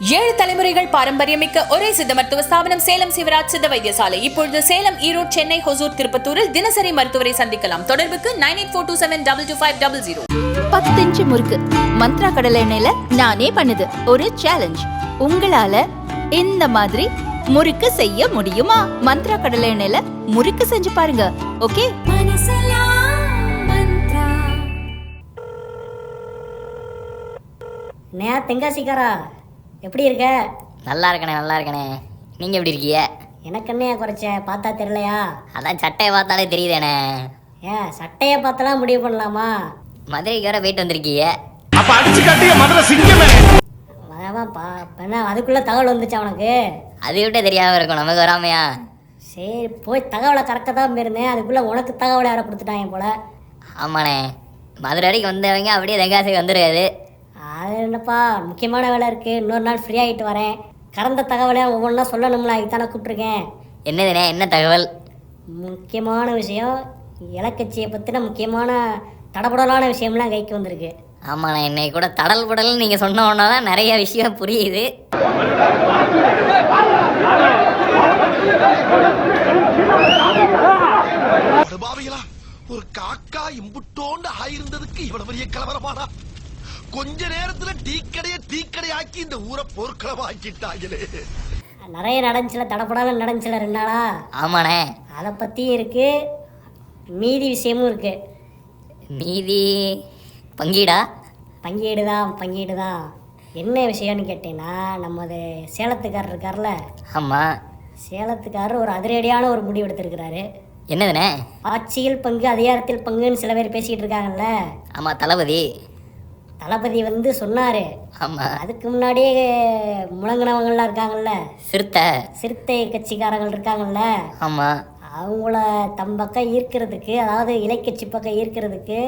ஏழு தலைமுறைகள் பாரம்பரியமிக்க ஒரே சித்த மருத்துவ ஸ்தாபனம் சேலம் சிவராஜ் சித்த வைத்தியசாலை. இப்பொழுது சேலம் ஈரோடு சென்னை ஹொசூர் திருப்பத்தூரில் தினசரி மருத்துவரை சந்திக்கலாம். தொடர்புக்கு nine eight four two seven double two five double zero. பத்தஞ்சு முறுக்கு. மந்த்ரா கடலை எண்ணெயில நானே பண்ணுது. ஒரு சேலஞ்ச் உங்களால இந்த மாதிரி முறுக்கு செய்ய முடியுமா? மந்த்ரா கடலை எண்ணெயில முறுக்கு செஞ்சு பாருங்க. ஓகே நே தெங்காசிக்காரா எப்படி இருக்க? நல்லா இருக்கணே நல்லா இருக்கணே நீங்கள் எப்படி இருக்கீங்க? எனக்கு என்னையா குறைச்ச? பார்த்தா தெரியலையா? அதான் சட்டையை பார்த்தாலே தெரியுதேண்ணே ஏன் சட்டையை பார்த்தலாம் முடிவு பண்ணலாமா? மதுரைக்கு வர போயிட்டு வந்திருக்கீங்க. அப்ப அடிச்சு கட்டிய மதுரை சிங்கமே. அதான் பா இப்ப என்ன அதுக்குள்ளே தகவல் வந்துச்சா உனக்கு? அது விட்டே தெரியாமல் இருக்கும் நமக்கு வராமையா? சரி போய் தகவலை கறக்க தான் போயிருந்தேன். அதுக்குள்ளே உனக்கு தகவலை யாரை கொடுத்துட்டாங்க போல. ஆமாண்ணே. மதுரை வரைக்கும் வந்தவங்க அப்படியே தெங்காசிக்கு வந்துருக்காது அது என்னப்பா முக்கியமான வேலை இருக்குது இன்னொரு நாள் ஃப்ரீ ஆகிட்டு வரேன். கறந்த தகவலை ஒவ்வொன்றா சொல்லணும்ல அதுதானே கூப்பிட்ருக்கேன் என்னதுண்ணே என்ன தகவல்? முக்கியமான விஷயம் இலக்கட்சியை பற்றின முக்கியமான தடபுடலான விஷயம்லாம் கைக்கு வந்திருக்கு. ஆமாண்ணே இன்னைக்கு கூட தடல் புடல்னு நீங்கள் சொன்ன உடனே தான் நிறைய விஷயம் புரியுது. ஒரு காக்கா இம்புட்டோண்டு ஆயிருந்ததுக்கு இவ்வளவு பெரிய கலவரமாடா? கொஞ்ச நேரத்துல டீக்கடைய டீக்கடையாக்கி இந்த ஊரை போர்க்களமாக்கிட்டாங்களே. நிறைய நடந்துச்சுல தடப்படாமல் நடந்துச்சுல ரெண்டு நாளா? ஆமாண்ணே. அதை பற்றியும் இருக்குது மீதி விஷயமும் இருக்குது மீதி பங்கீடா? பங்கீடு தான் பங்கீடு தான் என்ன விஷயம்னு கேட்டீங்கன்னா நமது சேலத்துக்காரர் இருக்கார்ல? ஆமாம் சேலத்துக்காரர் ஒரு அதிரடியான ஒரு முடிவு எடுத்திருக்கிறாரு. என்னதுண்ணே? ஆட்சியில் பங்கு அதிகாரத்தில் பங்குன்னு சில பேர் பேசிக்கிட்டு இருக்காங்கல்ல? ஆமாம் தளபதி. தளபதி வந்து சொன்னார். ஆமாம் அதுக்கு முன்னாடியே முழங்கினவங்களாம் இருக்காங்கல்ல? சிறுத்தை. சிறுத்தை கட்சிக்காரங்கள் இருக்காங்கல்ல? ஆமாம் அவங்கள தம் பக்கம் ஈர்க்கிறதுக்கு அதாவது இலைக்கட்சி பக்கம் ஈர்க்கிறதுக்கு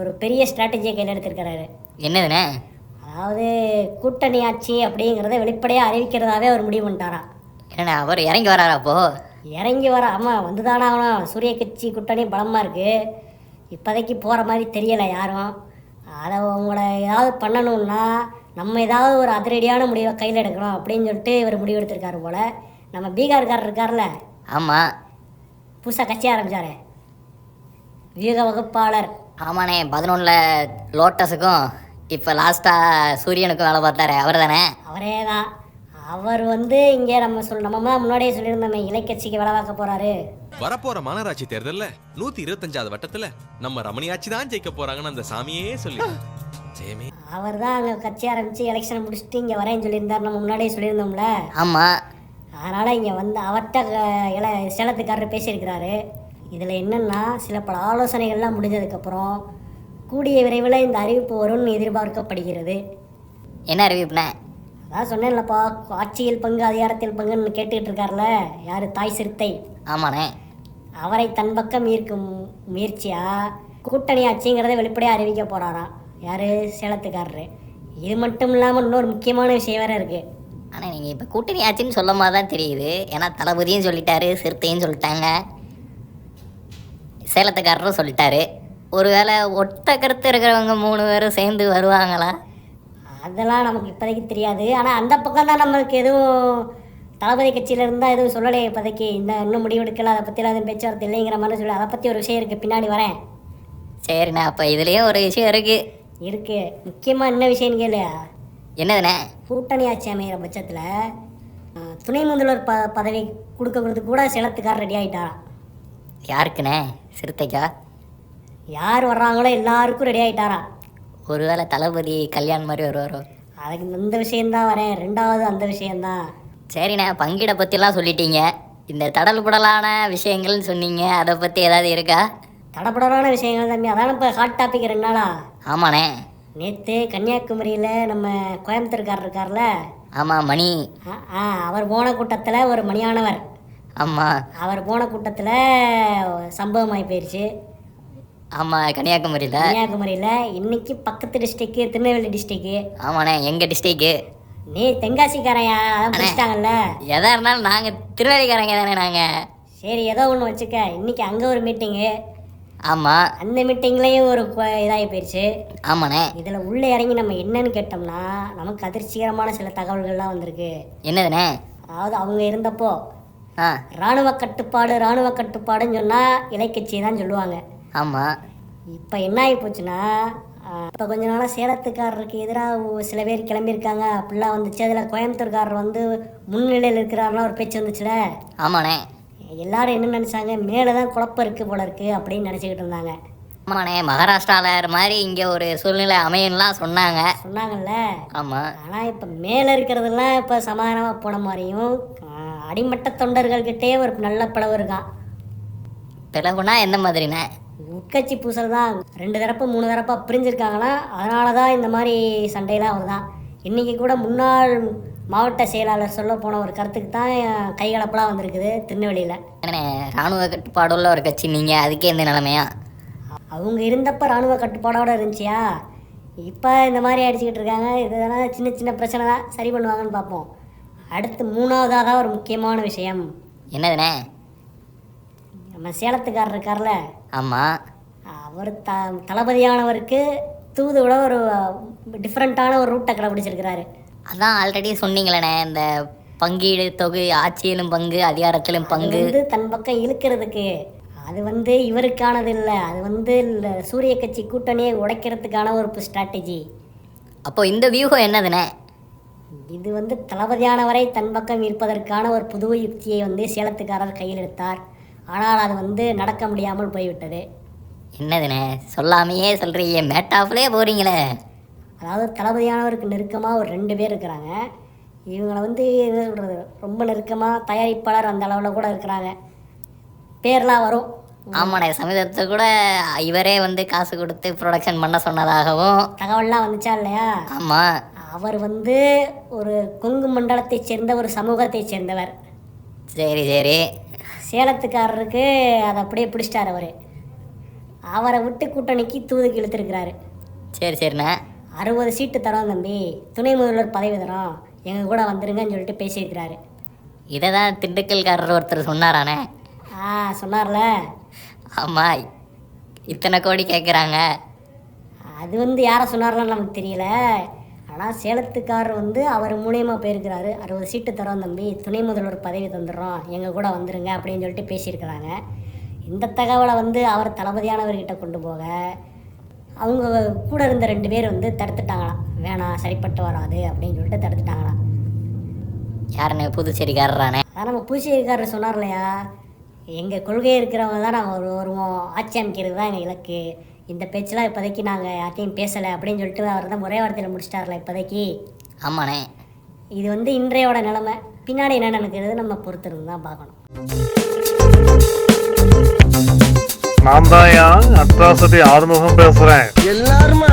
ஒரு பெரிய ஸ்ட்ராட்டஜியை கையில் எடுத்திருக்கிறாரு. என்னதுண்ணே? அதாவது கூட்டணி ஆட்சி அப்படிங்கிறத வெளிப்படையாக அறிவிக்கிறதாவே அவர் முடிவு பண்ணிட்டாராம் என்னண்ணே அவர் இறங்கி வராரா அப்போ? இறங்கி வர ஆமாம் வந்து தானே ஆகணும். சூரிய கட்சி கூட்டணி பலமாக இருக்குது இப்போதைக்கு போகிற மாதிரி தெரியலை யாரும். அதை உங்களை ஏதாவது பண்ணணும்னா நம்ம ஏதாவது ஒரு அதிரடியான முடிவை கையில் எடுக்கணும் அப்படின்னு சொல்லிட்டு இவர் முடிவு எடுத்திருக்காரு போல். நம்ம பீகார்காரர் இருக்கார்ல? ஆமாம் புதுசாக கட்சி ஆரம்பிச்சாரு. வியூக வகுப்பாளர். ஆமாண்ணே பதினொன்றில் லோட்டஸுக்கும் இப்போ லாஸ்ட்டாக சூரியனுக்கும் வேலை பார்த்தாரு. அவர் தானே அவரே தான். அவர் வந்து இங்கே நம்ம சொல் நம்ம முன்னாடியே சொல்லியிருந்தோமே இலைக்கட்சிக்கு வேலை பார்க்க போகிறாரு வரப்போற மாநகராட்சி தேர்தல்ல நூத்தி இருபத்தஞ்சாவது வட்டத்துல நம்ம ரமணியாச்சி தான் ஜெயிக்க போறாங்கன்னு அந்த சாமியே சொல்லி ஜெயமே அவர் தான் அங்கே கட்சி ஆரம்பித்து எலெக்ஷனை முடிச்சுட்டு இங்கே வரேன்னு சொல்லியிருந்தார். நம்ம முன்னாடியே சொல்லியிருந்தோம்ல. ஆமாம் அதனால் இங்கே வந்து அவர்கிட்ட இல சேலத்துக்காரர் பேசியிருக்கிறாரு. இதில் என்னென்னா சில பல ஆலோசனைகள்லாம் முடிஞ்சதுக்கப்புறம் கூடிய விரைவில் இந்த அறிவிப்பு வரும்னு எதிர்பார்க்கப்படுகிறது. என்ன அறிவிப்புண்ணே? அதான் சொன்னேன்லப்பா ஆட்சியில் பங்கு அதிகாரத்தில் பங்குன்னு கேட்டுக்கிட்டு இருக்கார்ல யார் தாய் சிறுத்தை? ஆமாண்ணே. அவரை தன் பக்கம் ஈர்க்கும் முயற்சியாக கூட்டணி ஆட்சிங்கிறத வெளிப்படையாக அறிவிக்க போகிறாராம் யார்? சேலத்துக்காரரு. இது மட்டும் இல்லாமல் இன்னொரு முக்கியமான விஷயம் வேறு இருக்குது ஆனால் நீங்கள் இப்போ கூட்டணி ஆச்சுன்னு சொல்லும் போது தான் தெரியுது. ஏன்னா தளபதியும் சொல்லிட்டாரு சிறுத்தையும் சொல்லிட்டாங்க. சேலத்துக்காரரும் சொல்லிட்டாரு. ஒருவேளை ஒத்த கருத்து இருக்கிறவங்க மூணு பேரும் சேர்ந்து வருவாங்களா? அதெல்லாம் நமக்கு இப்போதைக்கு தெரியாது. ஆனால் அந்த பக்கம் தான் நம்மளுக்கு எதுவும் தளபதி கட்சியில இருந்தால் எதுவும் சொல்லலையே இப்போதைக்கு. இந்த இன்னும் முடிவெடுக்கல அதை பற்றிலாம் எதுவும் பேச்சுவார்த்தை இல்லைங்கிற மாதிரி சொல்லி. அதை பற்றி ஒரு விஷயம் இருக்குது பின்னாடி வரேன். சரிண்ணே அப்போ இதுலேயும் ஒரு விஷயம் இருக்குது இருக்குது முக்கியமாக என்ன விஷயம்னு கேளு. என்னதுண்ணே? கூட்டணி ஆட்சி அமைகிற பட்சத்தில் துணை முதல்வர் ப பதவி கொடுக்கறதுக்கு கூட சேலத்துக்கார் ரெடி ஆகிட்டாராம் யாருக்குண்ணே? சிறுத்தைக்கா? யார் வர்றாங்களோ எல்லாருக்கும் ரெடி ஆகிட்டாராம் ஒருவேளை தளபதி கல்யாண் மாதிரி வருவாரோ? அதுக்கு இந்த விஷயம்தான் வரேன். ரெண்டாவது அந்த விஷயம்தான். சரிண்ணே பங்கிட பற்றிலாம் சொல்லிட்டீங்க. இந்த தடல் புடலான விஷயங்கள்னு சொன்னீங்க அதை பற்றி ஏதாவது இருக்கா? தடப்படலான விஷயங்கள் தம்பி அதான இப்போ ஹாட் டாபிக் ரெண்டு நாளா ஆமாண்ணே. நேற்று கன்னியாகுமரியில் நம்ம கோயம்புத்தூர்காரர் இருக்கார்ல? ஆமாம் மணி. ஆ, ஆ அவர் போன கூட்டத்தில் ஒரு மணியானவர். ஆமாம் அவர் போன கூட்டத்தில் சம்பவம் ஆகி போயிடுச்சு ஆமாம் கன்னியாகுமரியில். கன்னியாகுமரியில் இன்னைக்கு பக்கத்து டிஸ்ட்ரிக்கு திருநெல்வேலி டிஸ்ட்ரிக்கு ஆமாண்ணே எங்கள் டிஸ்ட்ரிக்கு நீ தென்காசிக்காரையா பிடிச்சிட்டாங்கல்ல? எதா இருந்தாலும் நாங்கள் திருநெல்வேலிக்காரங்க தானே நாங்கள் சரி ஏதோ ஒன்று வச்சுக்க. இன்னைக்கு அங்கே ஒரு மீட்டிங்கு ஆமாம் அந்த மீட்டிங்லேயும் ஒரு இதாகி போயிடுச்சு ஆமாண்ணே. இதில் உள்ளே இறங்கி நம்ம என்னன்னு கேட்டோம்னா நமக்கு அதிர்ச்சிகரமான சில தகவல்கள்லாம் வந்திருக்கு. என்னதுண்ணே? அதாவது அவங்க இருந்தப்போ ஆ. இராணுவ கட்டுப்பாடு இராணுவ கட்டுப்பாடுன்னு சொன்னால் இலைக்கட்சி தான் சொல்லுவாங்க. ஆமாம் இப்போ என்ன ஆகி போச்சுன்னா இப்போ கொஞ்ச நாளாக சேலத்துக்காரருக்கு எதிராக சில பேர் கிளம்பியிருக்காங்க. அப்படிலாம் வந்துச்சு. அதில் கோயம்புத்தூர்காரர் வந்து முன்னிலையில் இருக்கிறாருலாம் ஒரு பேச்சு வந்துச்சுல? ஆமாண்ணே. எல்லாரும் என்ன நினச்சாங்க? மேலே தான் குழப்பம் இருக்குது போல இருக்குது அப்படின்னு நினச்சிக்கிட்டு இருந்தாங்க. ஆமாண்ணே. மகாராஷ்டிராவில் மாதிரி இங்கே ஒரு சூழ்நிலை அமையன்லாம் சொன்னாங்க. சொன்னாங்கல்ல? ஆமாம் ஆனால் இப்போ மேலே இருக்கிறதெல்லாம் இப்போ சமாதானமாக போன மாதிரியும் அடிமட்ட தொண்டர்கள்கிட்டே ஒரு நல்ல பிளவு இருக்கான். பிளவுனா எந்த மாதிரிண்ணே? உட்கட்சி பூசல் தான் ரெண்டு தரப்பு மூணு தரப்பாக பிரிஞ்சிருக்காங்கன்னா அதனால தான் இந்த மாதிரி சண்டையெல்லாம் வருதான் இன்றைக்கி கூட முன்னாள் மாவட்ட செயலாளர் சொல்ல போன ஒரு கருத்துக்கு தான் கைகலப்பெல்லாம் வந்திருக்குது திருநெல்வேலியில். என்னண்ணே ராணுவ கட்டுப்பாடுள்ள ஒரு கட்சி நீங்கள் அதுக்கே இந்த நிலைமையா? அவங்க இருந்தப்ப ராணுவ கட்டுப்பாடோட இருந்துச்சியா? இப்போ இந்த மாதிரி அடிச்சுக்கிட்டு இருக்காங்க. இதெல்லாம் சின்ன சின்ன பிரச்சனை தான் சரி பண்ணுவாங்கன்னு பார்ப்போம். அடுத்து மூணாவதாக தான் ஒரு முக்கியமான விஷயம். என்னதுண்ணே? நம்ம சேலத்துக்காரர் இருக்கார்ல ஆமாம் அவர் த தளபதியானவருக்கு தூது விட ஒரு டிஃப்ரெண்ட்டான ஒரு ரூட்டை கடைபிடிச்சிருக்கிறாரு அதான் ஆல்ரெடி சொன்னீங்களேண்ணே இந்த பங்கீடு தொகை ஆட்சியிலும் பங்கு அதிகாரத்திலும் அது பங்கு. வந்து தன் பக்கம் இழுக்கிறதுக்கு. அது வந்து இவருக்கானது இல்லை. அது வந்து இல்ல சூரிய கட்சி கூட்டணியை உடைக்கிறதுக்கான ஒரு ஸ்ட்ராட்டஜி அப்போ இந்த வியூகம் என்னதுண்ணே இது வந்து தளபதியானவரை தன் பக்கம் இருப்பதற்கான ஒரு புது யுக்தியை வந்து சேலத்துக்காரர் கையில் எடுத்தார். ஆனால் அது வந்து நடக்க முடியாமல் போய்விட்டது. என்னதுண்ணே சொல்லாமையே சொல்கிறீங்க மேட்டாஃப்லேயே போகிறீங்களே அதாவது தளபதியானவருக்கு நெருக்கமாக ஒரு ரெண்டு பேர் இருக்கிறாங்க. இவங்களை வந்து என்ன சொல்கிறது ரொம்ப நெருக்கமாக தயாரிப்பாளர் அந்த அளவில் கூட இருக்கிறாங்க. பேர்லாம் வரும். ஆமாண்ணே சமீபத்தில் கூட இவரே வந்து காசு கொடுத்து ப்ரொடக்ஷன் பண்ண சொன்னதாகவும். தகவல்லாம் வந்துச்சா இல்லையா? ஆமாம் அவர் வந்து ஒரு கொங்கு மண்டலத்தைச் சேர்ந்த ஒரு சமூகத்தைச் சேர்ந்தவர். சரி சரி. சேலத்துக்காரருக்கு அதை அப்படியே பிடிச்சிட்டார் அவர். அவரை விட்டு கூட்டணிக்கு தூதுக்கு இழுத்துருக்கிறாரு. சரி சரிண்ணே. அறுபது சீட்டு தரோம் தம்பி. துணை முதல்வர் பதவி தரோம். எங்கள் கூட வந்துருங்கன்னு சொல்லிட்டு பேசியிருக்கிறாரு. இதை தான் திண்டுக்கல்காரர் ஒருத்தர் சொன்னாராண்ணே ஆ சொன்னார்ல. ஆமாம் இத்தனை கோடி கேட்குறாங்க அது வந்து யாரை சொன்னார்லாம் நமக்கு தெரியல. ஆனால் சேலத்துக்காரர் வந்து அவர் மூலியமாக போயிருக்கிறாரு. அறுபது சீட்டு தரோம் தம்பி. துணை முதல்வர் பதவி தந்துடுறோம். எங்கள் கூட வந்துருங்க அப்படின்னு சொல்லிட்டு பேசியிருக்கிறாங்க. இந்த தகவலை வந்து அவர் தளபதியானவர்கிட்ட கொண்டு போக அவங்க கூட இருந்த ரெண்டு பேர் வந்து தடுத்துட்டாங்களாம். வேணாம் சரிப்பட்டு வராது அப்படின்னு சொல்லிட்டு தடுத்துட்டாங்களாம். யாருண்ணே புதுச்சேரிக்காரரானே? அதான் நம்ம பூசியக்காரர் சொன்னார் இல்லையா? எங்கள் கொள்கை இருக்கிறவங்க தான் நாங்கள் ஒரு வருவோம். ஆட்சி அமைக்கிறது தான் எங்கள் இலக்கு. இந்த பேச்செல்லாம் இப்போதைக்கு நாங்கள் யார்ட்டையும் பேசலை அப்படின்னு சொல்லிட்டு அவர் தான் ஒரே வார்த்தையில் முடிச்சிட்டார்ல இப்போதைக்கு. ஆமாண்ணே. இது வந்து இன்றையோட நிலைமை. பின்னாடி என்ன நடக்கிறது நம்ம பொறுத்திருந்து தான் பார்க்கணும். நான் தான் அட்ராசிட்டி ஆறுமுகம் பேசுறேன். எல்லாரும்